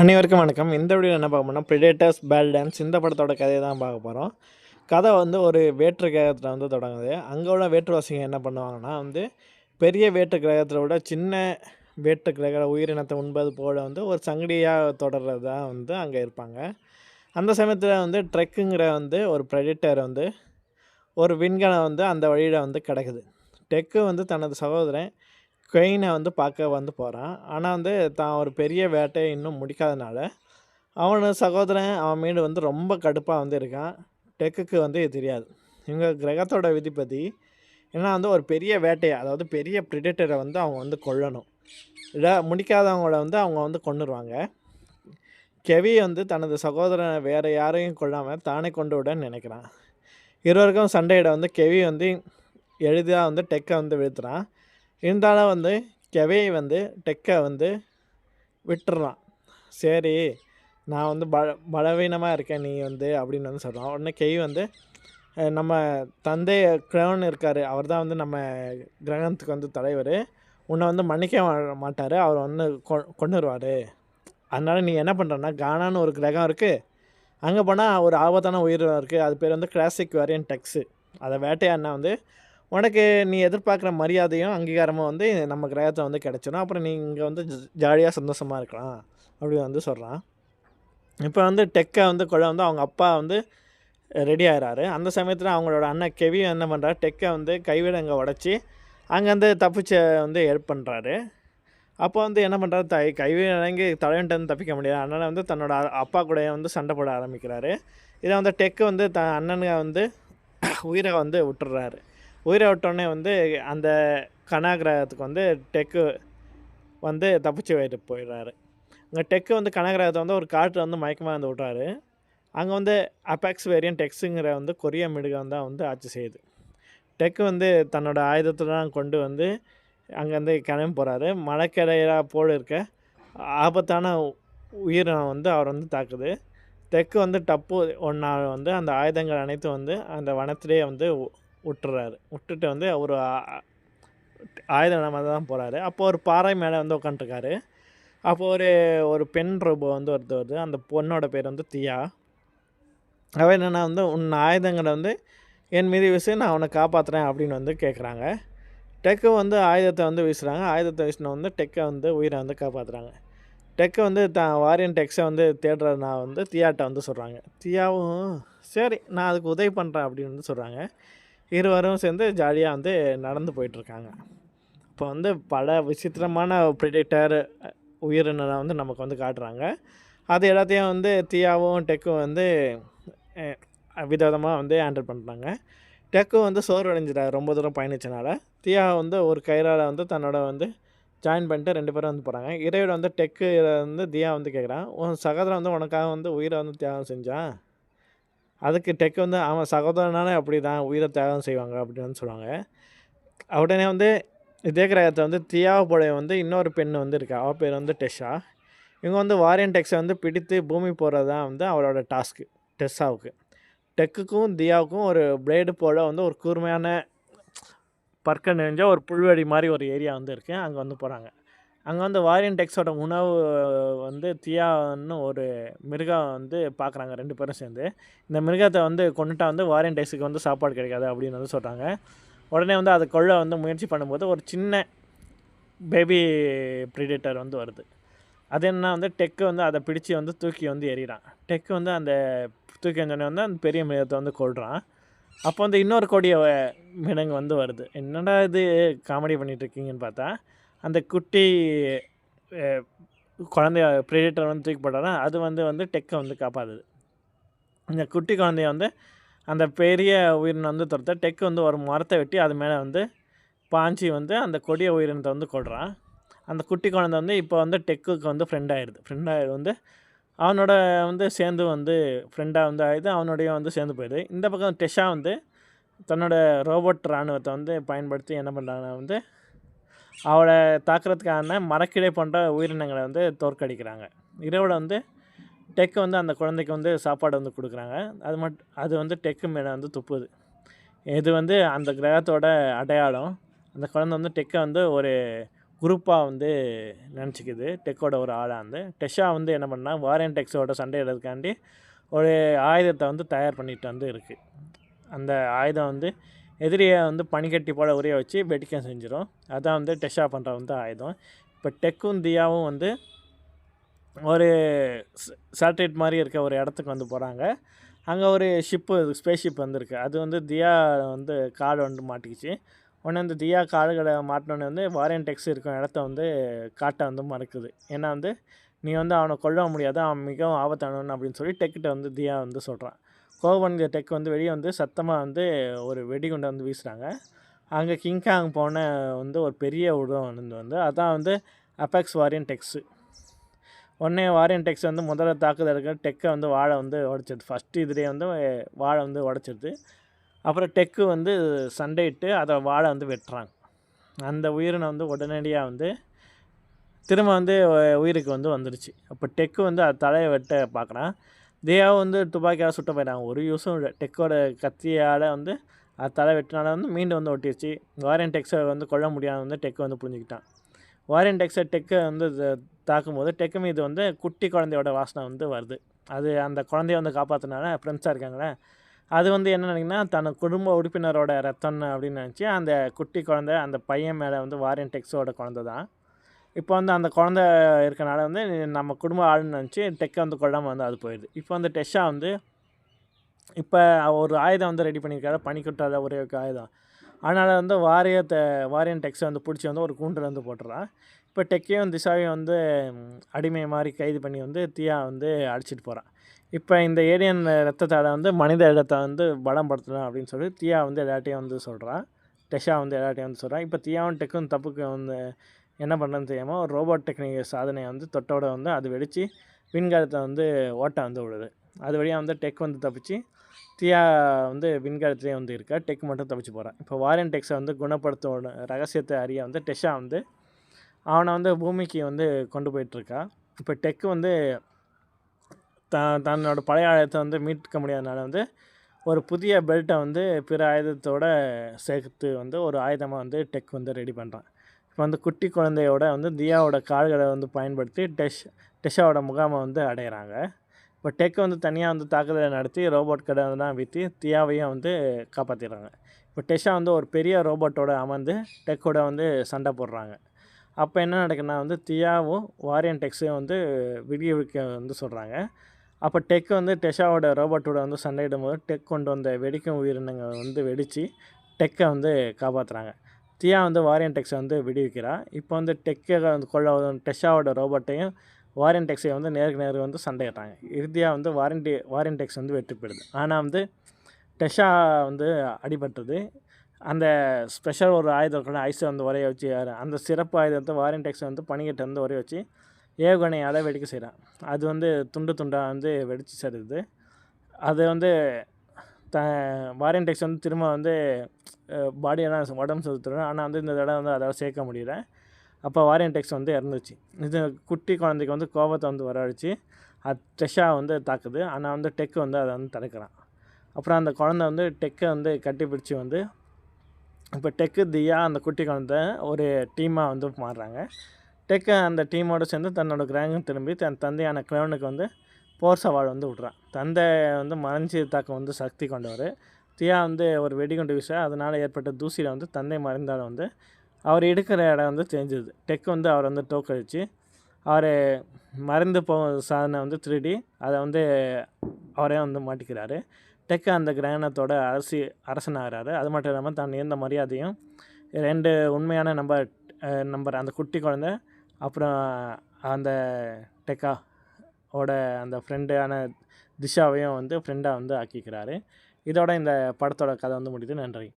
அனைவருக்கும் வணக்கம். இந்த வீடியோ என்ன பார்க்க போனால் ப்ரிடேட்டர்ஸ் பேல் டான்ஸ் இந்த படத்தோட கதையை தான் பார்க்க போகிறோம் கதை வந்து ஒரு வேற்று கிரகத்தில் வந்து தொடங்குது. அங்கே உள்ள வேற்றுவாசிங்க என்ன பண்ணுவாங்கன்னா வந்து பெரிய வேற்று கிரகத்தை விட சின்ன வேற்று கிரக உயிரினத்தை உண்பது போல் வந்து ஒரு சங்கடியாக தொடர்றது தான் வந்து அங்கே இருப்பாங்க. அந்த சமயத்தில் வந்து ட்ரெக்குங்கிற வந்து ஒரு ப்ரெடிட்டர் வந்து ஒரு விண்கலம் வந்து அந்த வழியில் வந்து கிடக்குது. டெக்கு வந்து தனது சகோதரன் குயினை வந்து பார்க்க வந்து போகிறான் ஆனால் வந்து தான் ஒரு பெரிய வேட்டையை இன்னும் முடிக்காதனால அவனோட சகோதரன் அவன் மீது வந்து ரொம்ப கடுப்பாக வந்து இருக்கான். டெக்குக்கு வந்து இது தெரியாது. இவங்க கிரகத்தோட விதிப்பதி ஏன்னா வந்து ஒரு பெரிய வேட்டையை அதாவது பெரிய ப்ரிடேட்டரை வந்து அவங்க வந்து கொல்லணும். இல்லை முடிக்காதவங்கள வந்து அவங்க வந்து கொண்டுருவாங்க கெவி வந்து தனது சகோதரனை வேறு யாரையும் கொள்ளாமல் தானே கொண்டு விட நினைக்கிறான். இருவருக்கும் சண்டையிட வந்து கெவி வந்து எளிதாக வந்து டெக்கை வந்து வீழ்த்துறான். இருந்தாலும் வந்து கெவே வந்து டெக்கை வந்து விட்டுறான் சரி நான் வந்து பல பலவீனமாக இருக்கேன் நீ வந்து அப்படின்னு வந்து சொல்கிறான் உடனே கெவி வந்து நம்ம தந்தை கிரகன் இருக்கார் அவர் தான் வந்து நம்ம கிரகணத்துக்கு வந்து தலைவர். உன்னை வந்து மன்னிக்க மாட்டார் அவர் வந்து கொ கொண்டு வருவார் அதனால் நீ என்ன பண்ணுறன்னா கானான்னு ஒரு கிரகம் இருக்குது அங்கே போனால் ஒரு ஆபத்தான உயிர் இருக்குது அது பேர் வந்து கிளாசிக் வேரியன் டெக்ஸு அதை வேட்டையாடினா வந்து உனக்கு நீ எதிர்பார்க்குற மரியாதையும் அங்கீகாரமும் வந்து நம்ம கிரகத்தை வந்து கிடச்சிடும் அப்புறம் நீ இங்கே வந்து ஜாலியாக சந்தோஷமாக இருக்கலாம் அப்படி வந்து சொல்கிறான் இப்போ வந்து டெக்கை வந்து கொள்ள வந்து அவங்க அப்பா வந்து ரெடி ஆகிறாரு அந்த சமயத்தில் அவங்களோட அண்ணன் கெவி என்ன பண்ணுறாரு டெக்கை வந்து கைவிட அங்கே உடச்சி அங்கேருந்து தப்பிச்ச வந்து ஹெல்ப் பண்ணுறாரு அப்போ வந்து என்ன பண்ணுறாரு தை கைவிடங்கி தலைவன்ட்டு வந்து தப்பிக்க முடியாது. அதனால் வந்து தன்னோட அப்பா கூட வந்து சண்டை போட ஆரம்பிக்கிறாரு. இதை வந்து டெக்கு வந்து த அண்ணனுங்க வந்து உயிரை வந்து விட்டுறாரு. உயிரை விட்டோடனே வந்து அந்த கனா கிரகத்துக்கு வந்து டெக்கு வந்து தப்பிச்சு போயிட்டு போயிடுறாரு. அங்கே டெக்கு வந்து கனகிரகத்தை வந்து ஒரு காட்டில் வந்து மயக்கமாக வந்து விட்றாரு. அங்கே வந்து அபெக்ஸ் வேரியன் டெக்ஸுங்கிற வந்து கொரிய மிருகம் தான் வந்து ஆட்சி செய்யுது. டெக்கு வந்து தன்னோட ஆயுதத்தெல்லாம் கொண்டு வந்து அங்கேருந்து கிளம்பி போகிறாரு மலைக்கடையாக போல் இருக்க ஆபத்தான உயிரினம் வந்து அவர் வந்து தாக்குது. டெக்கு வந்து டப்பு ஒன்றா வந்து அந்த ஆயுதங்கள் அனைத்தும் வந்து அந்த வனத்திலே வந்து விட்டுறாரு விட்டுட்டு வந்து அவர் ஆயுத நிலமாக தான் போகிறாரு அப்போ ஒரு பாறை மேலே வந்து உட்காந்துருக்காரு அப்போ ஒரு ஒரு பெண் ரோபோ வந்து ஒருத்தர் வருது. அந்த பொண்ணோட பேர் வந்து தியா. அவன் என்னென்னா வந்து உன் ஆயுதங்களை வந்து என் மீது வீசு நான் அவனை காப்பாற்றுறேன் அப்படின்னு வந்து கேட்குறாங்க டெக்கு வந்து ஆயுதத்தை வந்து வீசுகிறாங்க ஆயுதத்தை வீசின வந்து டெக்கை வந்து உயிரை வந்து காப்பாற்றுறாங்க டெக்கு வந்து தான் வாரியன் டெக்ஸை வந்து தேடுறதுனா வந்து தியாட்ட வந்து சொல்கிறாங்க தியாவும் சரி நான் அதுக்கு உதவி பண்ணுறேன் அப்படின்னு வந்து சொல்கிறாங்க இருவரும் சேர்ந்து ஜாலியாக வந்து நடந்து போயிட்டுருக்காங்க. இப்போ வந்து பல விசித்திரமான ப்ரிடிக்டர் உயிரினரை வந்து நமக்கு வந்து காட்டுறாங்க. அது எல்லாத்தையும் வந்து தியாவும் டெக்கும் வந்து விதவிதமாக வந்து ஹேண்டில் பண்ணுறாங்க டெக்கு வந்து சோர்வடைஞ்சிட்டாரு ரொம்ப தூரம் பயணிச்சனால. தியா வந்து ஒரு கயிறால் வந்து தன்னோட வந்து ஜாயின் பண்ணிட்டு ரெண்டு பேரும் வந்து போகிறாங்க இறைவிட வந்து டெக்கு வந்து தியா வந்து கேட்குறான் உன் சகோதரன் வந்து உனக்காக வந்து உயிரை வந்து தியாகம் செஞ்சான். அதுக்கு டெக்கு வந்து அவன் சகோதரனாலே அப்படி தான் உயிரை தியாகம் செய்வாங்க அப்படின்னு சொல்லுவாங்க. உடனே வந்து இதே கிரகத்தை வந்து தியாவை வந்து இன்னொரு பெண் வந்து இருக்கா அவள் பேர் வந்து டெஷா. இவங்க வந்து வாரியன் டெக்ஸை வந்து பிடித்து பூமி போகிறது தான் வந்து அவளோட டாஸ்க்கு டெஸ்ஸாவுக்கு டெக்குக்கும் தியாவுக்கும் ஒரு பிளேடு போல் வந்து ஒரு கூர்மையான பற்க நிறைஞ்ச ஒரு புல்வெளி மாதிரி ஒரு ஏரியா வந்து இருக்குது அங்கே வந்து போகிறாங்க அங்கே வந்து வாரியன் டெக்ஸோட உணவு வந்து தியான்னு ஒரு மிருகம் வந்து பார்க்குறாங்க ரெண்டு பேரும் சேர்ந்து. இந்த மிருகத்தை வந்து கொண்டுட்டா வந்து வாரியன் டெக்ஸுக்கு வந்து சாப்பாடு கிடைக்காது அப்படின்னு வந்து சொல்கிறாங்க உடனே வந்து அதை கொள்ள வந்து முயற்சி பண்ணும்போது ஒரு சின்ன பேபி ப்ரிடேட்டர் வந்து வருது. அது என்ன வந்து டெக்கு வந்து அதை பிடிச்சி வந்து தூக்கி வந்து எறிகிறான். டெக்கு வந்து அந்த தூக்கி வந்தோடனே வந்து அந்த பெரிய மிருகத்தை வந்து கொள்கிறான் அப்போ வந்து இன்னொரு கொடிய வ- வந்து வருது. என்னடா இது காமெடி பண்ணிகிட்ருக்கீங்கன்னு பார்த்தா அந்த குட்டி குழந்தைய ப்ரிடேட்டர் வந்து தூக்கி போட்டாரா அது வந்து வந்து டெக்கை வந்து காப்பாற்றுது இந்த குட்டி குழந்தைய வந்து அந்த பெரிய உயிரினம் வந்து துரத்த டெக்கு வந்து ஒரு மரத்தை வெட்டி அது மேலே வந்து பாஞ்சி வந்து அந்த கொடிய உயிரினத்தை வந்து கொள்கிறான் அந்த குட்டி குழந்தை வந்து இப்போ வந்து டெக்குக்கு வந்து ஃப்ரெண்ட் ஆயிடுது ஃப்ரெண்ட் ஆகிடு வந்து அவனோட வந்து சேர்ந்து வந்து ஃப்ரெண்டாக வந்து ஆகிடுது அவனோடையும் வந்து சேர்ந்து போயிடுது. இந்த பக்கம் டெஷா வந்து தன்னோட ரோபோட் இராணுவத்தை வந்து பயன்படுத்தி என்ன பண்ணுறாங்கன்னா வந்து அவளை தாக்குறதுக்கான மரக்கிடை போன்ற உயிரினங்களை வந்து தோற்கடிக்கிறாங்க. இரவில் வந்து டெக்கு வந்து அந்த குழந்தைக்கு வந்து சாப்பாடு வந்து கொடுக்குறாங்க. அது மட் அது வந்து டெக்கு மேலே வந்து துப்புது. இது வந்து அந்த கிரகத்தோட அடையாளம். அந்த குழந்தை வந்து டெக்கை வந்து ஒரு குரூப்பாக வந்து நினச்சிக்குது. டெக்கோட ஒரு ஆளாக வந்து. டெஷா வந்து என்ன பண்ணால் வாரியன் டெக்ஸோட சண்டையிடறதுக்காண்டி ஒரு ஆயுதத்தை வந்து தயார் பண்ணிட்டு வந்து இருக்குது அந்த ஆயுதம் வந்து எதிரியை வந்து பனிக்கட்டி போல் உரிய வச்சு வெடிக்க செஞ்சிடும் அதான் வந்து டெஷா பண்ணுற வந்து ஆயுதம். இப்போ டெக்கும் தியாவும் வந்து ஒரு சேட்டலைட் மாதிரி இருக்க ஒரு இடத்துக்கு வந்து போகிறாங்க அங்கே ஒரு ஷிப்பு ஸ்பேஸ் ஷிப் வந்திருக்கு. அது வந்து தியா வந்து காடு வந்து மாட்டிக்கிச்சு. உடனே வந்து தியா காடுகளை மாட்டினோடனே வந்து வாரியன் டெக்ஸ் இருக்கும் இடத்த வந்து காட்டை வந்து மறுக்குது. ஏன்னா வந்து நீ வந்து அவனை கொல்ல முடியாது அவன் மிகவும் ஆபத்தானவன் அப்படின்னு சொல்லி டெக்கிட்ட வந்து தியா வந்து சொல்கிறான் கோவன் டெக் வந்து வெளியே வந்து சத்தமாக வந்து ஒரு வெடிகுண்டை வந்து வீசுகிறாங்க அங்கே கிங்காங் போன வந்து ஒரு பெரிய உருவம் வந்து வந்து அதான் வந்து அபெக்ஸ் வாரியன் டெக்ஸு. உடனே வாரியன் டெக்ஸ் வந்து முதல்ல இருக்கிற டெக்கை வந்து வாழை வந்து உடச்சிடுது. ஃபஸ்ட்டு இதுலேயே வந்து வாழை வந்து உடச்சிடுது. அப்புறம் டெக்கு வந்து சண்டையிட்டு அதை வாழை வந்து வெட்டுறாங்க. அந்த உயிரினை வந்து உடனடியாக வந்து திரும்ப வந்து உயிருக்கு வந்து வந்துடுச்சு அப்போ டெக்கு வந்து அது தலையை வெட்ட பார்க்குறான். தேவா வந்து துப்பாக்கியால் சுட்ட போயிட்டாங்க. ஒரு யூஸும் இல்லை. டெக்கோட கத்தியால் வந்து அது தலை வெட்டினால வந்து மீண்டும் வந்து ஒட்டிடுச்சு வாரியன் டெக்ஸை வந்து கொள்ள முடியாத வந்து டெக்கு வந்து புரிஞ்சுக்கிட்டான் வாரியன் டெக்ஸை டெக்கை வந்து தாக்கும்போது டெக்கு மீது வந்து குட்டி குழந்தையோட வாசனை வந்து வருது. அது அந்த குழந்தைய வந்து காப்பாற்றினால ஃப்ரெண்ட்ஸாக இருக்காங்களே. அது வந்து என்ன நினைக்கினா தன் குடும்ப உறுப்பினரோட ரத்தம் அப்படின்னு நினச்சி அந்த குட்டி குழந்தை அந்த பையன் மேலே வந்து வாரியன் டெக்ஸோட குழந்தை தான் இப்போ வந்து அந்த குழந்த இருக்கனால வந்து நம்ம குடும்ப ஆளுன்னு நினச்சி டெக்கை வந்து கொள்ளாமல் வந்து அது போயிடுது. இப்போ வந்து டெஷா வந்து இப்போ ஒரு ஆயுதம் வந்து ரெடி பண்ணியிருக்காரு பனிக்கொட்டாத ஒரே ஒரு ஆயுதம். அதனால் வந்து வாரியத்தை வாரியன் டெக்ஸை வந்து பிடிச்சி வந்து ஒரு கூண்டில் வந்து போட்டுறான். இப்போ டெக்கையும் திசாவையும் வந்து அடிமை மாதிரி கைது பண்ணி வந்து தீயா வந்து அடிச்சிட்டு போகிறான் இப்போ இந்த ஏரியன் ரத்தத்தால் வந்து மனித இடத்தை வந்து பலம் படுத்தணும் அப்படின்னு சொல்லி தியா வந்து எல்லாட்டையும் வந்து சொல்கிறான் டெஷா வந்து எல்லாட்டையும் வந்து சொல்கிறான் இப்போ தியாவும் டெக்கும் தப்புக்கு வந்து என்ன பண்ணுறதுன்னு தெரியாமல் ஒரு ரோபோட் டெக்னிக் சாதனையை வந்து தொட்டோட வந்து அது வெடித்து விண்கலத்தை வந்து ஓட்டை வந்து விடுது. அது வழியாக வந்து டெக் வந்து தப்பிச்சு தியா வந்து விண்கலத்திலே வந்து இருக்கா டெக் மட்டும் தப்பிச்சு போகிறான் இப்போ வாரியன் டெக்ஸை வந்து குணப்படுத்தோட ரகசியத்தை அறிய வந்து டெஷா வந்து அவனை வந்து பூமிக்கு வந்து கொண்டு போயிட்டுருக்கா. இப்போ டெக்கு வந்து த தன்னோட பழைய ஆயுதத்தை வந்து மீட்க முடியாதனால வந்து ஒரு புதிய பெல்ட்டை வந்து பிற ஆயுதத்தோட சேர்த்து வந்து ஒரு ஆயுதமாக வந்து டெக் வந்து ரெடி பண்ணுறான் இப்போ வந்து குட்டி குழந்தையோட வந்து தியாவோட கால்களை வந்து பயன்படுத்தி டெஷ் டெஷாவோட முகாமை வந்து அடையிறாங்க. இப்போ டெக் வந்து தனியாக வந்து தாக்குதலை நடத்தி ரோபோட் கடை தான் விற்று தியாவையும் வந்து காப்பாற்றிடுறாங்க இப்போ டெஷா வந்து ஒரு பெரிய ரோபோட்டோட அமர்ந்து டெக்கோட வந்து சண்டை போடுறாங்க. அப்போ என்ன நடக்குதுன்னா வந்து தியாவும் வாரியன் டெக்ஸையும் வந்து விடிய வந்து சொல்கிறாங்க அப்போ டெக் வந்து டெஷாவோட ரோபோட்டோட வந்து சண்டையிடும் போது டெக் கொண்டு வந்த வெடிக்கும் உயிரினங்கள் வந்து வெடித்து டெக்கை வந்து காப்பாற்றுறாங்க தியா வந்து வாரியன் டெக்ஸை வந்து விடுவிக்கிறா. இப்போ வந்து டெக்கை வந்து கொள்ள டெஷாவோட ரோபோட்டையும் வாரியன் டெக்ஸை வந்து நேருக்கு நேருக்கு வந்து சண்டைகிறாங்க இறுதியாக வந்து வாரண்டி வாரியன் டெக்ஸ் வந்து வெற்றி பெறுது. ஆனால் வந்து டெஷா வந்து அடிபட்டது. அந்த ஸ்பெஷல் ஒரு ஆயுதம் ஐஸை வந்து உரைய வச்சு அந்த சிறப்பு ஆயுதத்தை வாரியன் டெக்ஸை வந்து பனிக்கட்டை வந்து உரைய வச்சு ஏவுகணை அதை வெடிக்க செய்கிறான் அது வந்து துண்டு துண்டாக வந்து வெடித்து சரிது அது வந்து த வாரியன் டெக்ஸ் வந்து திரும்ப வந்து பாடியெல்லாம் உடம்பு செலுத்துறேன் ஆனால் வந்து இந்த தடவை வந்து அதால் சேர்க்க முடியல. அப்போ வாரியன் டெக்ஸ் வந்து இறந்துச்சு. இது குட்டி குழந்தைக்கு வந்து கோபத்தை வந்து வரவழைச்சு அது டெஷ்ஷா வந்து தாக்குது. ஆனால் வந்து டெக்கு வந்து அதை வந்து தடுக்கிறான். அப்புறம் அந்த குழந்த வந்து டெக்கை வந்து கட்டிப்பிடிச்சி வந்து இப்போ டெக்கு தியா அந்த குட்டி குழந்தை ஒரு டீமாக வந்து மாறுறாங்க. டெக்கு அந்த டீமோடு சேர்ந்து தன்னோட கிராங்கும் திரும்பி தன் தந்தையான கிளவனுக்கு வந்து போர் சவால் வந்து விட்றான். தந்தை வந்து மறைஞ்சி தாக்கம் வந்து சக்தி கொண்டவர். தியா வந்து ஒரு வெடிகுண்டு வீச அதனால் ஏற்பட்ட தூசியில் வந்து தந்தை மறைந்தாலும் வந்து அவர் எடுக்கிற இடம் வந்து தெரிஞ்சுது. டெக் வந்து அவர் வந்து தோக்கடிச்சு அவர் மறைந்து போ சாதனை வந்து திருடி அதை வந்து அவரே வந்து மாட்டிக்கிறாரு. டெக் அந்த கிரகணத்தோட அரசி அரசனாகிறாரு. அது மட்டும் இல்லாமல் தான் இருந்த மரியாதையும் ரெண்டு உண்மையான நம்பர் நம்பர் அந்த குட்டி குழந்த அப்புறம் அந்த டெக்கா ஓட அந்த ஃப்ரெண்டான திஷாவையும் வந்து ஃப்ரெண்டாக வந்து ஆக்கிக்கிறாரு. இதோட இந்த படத்தோட கதை வந்து முடியுது. நன்றி.